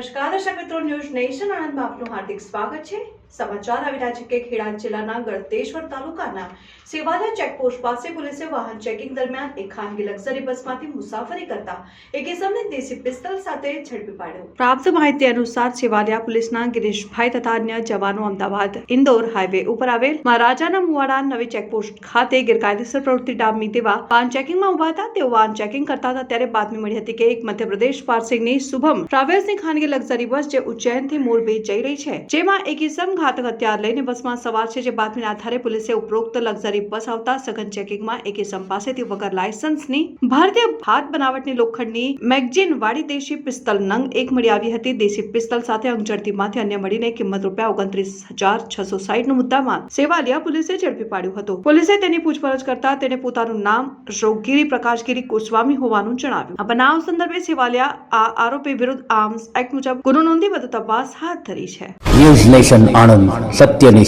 નમસ્કાર, દર્શક મિત્રો, ન્યૂઝ નેશન આનંદમાં આપનું હાર્દિક સ્વાગત છે. સમાચાર આવી રહ્યા છે કે ખેડા જિલ્લાના ગળતેશ્વર તાલુકાના સેવાલિયા ચેકપોસ્ટ પાસે પોલીસે વાહન ચેકિંગ દરમિયાન એક ખાનગી લક્ઝરી બસમાંથી મુસાફરી કરતા એક ઇસમને દેશી પિસ્તલ સાથે ઝડપી પાડ્યો. પ્રાપ્ત માહિતી અનુસાર સેવાલિયા પોલીસના ગિરીશભાઈ તથા અન્ય જવાનો અમદાવાદ ઇન્દોર હાઈવે ઉપર આવેલ મહારાજાના મુવાડા નવી ચેકપોસ્ટ ખાતે ગેરકાયદેસર પ્રવૃત્તિ ડામી દેવા વાહન ચેકિંગમાં ઊભા હતા. તેઓ વાહન ચેકિંગ કરતા હતા. ત્યારે બાતમી મળી હતી કે એક મધ્યપ્રદેશ પાર્સિંગની શુભમ ટ્રાવેલ્સની ખાનગી લક્ઝરી બસ જે ઉજ્જૈનથી મોરબી જઈ રહી છે, જેમાં એક ઇસમ ઘાતક હથિયાર લઈને બસમાં સવાર છે, જે બાતમીના આધારે પોલીસે ઉપરોક્ત લક્ઝરી બસ આવતા સઘન ચેકિંગમાં એક ઇસમ પાસેથી વગર લાયસન્સની ભારતીય હાથ બનાવટની લોખંડની મેગઝીન વાળી દેશી પિસ્તલ નંગ એક મળી આવી હતી. દેશી પિસ્તલ સાથે અંગઝડતીમાંથી અન્ય મળીને કિંમત રૂપિયા ઓગણત્રીસ હજાર છસો સાઈઠનું મુદ્દામાં સેવાલિયા પોલીસે ઝડપી પાડ્યું હતું. પોલીસે તેની પૂછપરછ કરતા તેને પોતાનું નામ રોગગીરી પ્રકાશગીરી ગોસ્વામી હોવાનું જણાવ્યું. આ બનાવ સંદર્ભે સેવાલિયા આ આરોપી વિરુદ્ધ આર્મ્સ એક્ટ મુજબ ગુનો નોંધી વધુ તપાસ હાથ ધરી છે. ન્યૂઝ નેશન આણંદ સત્યની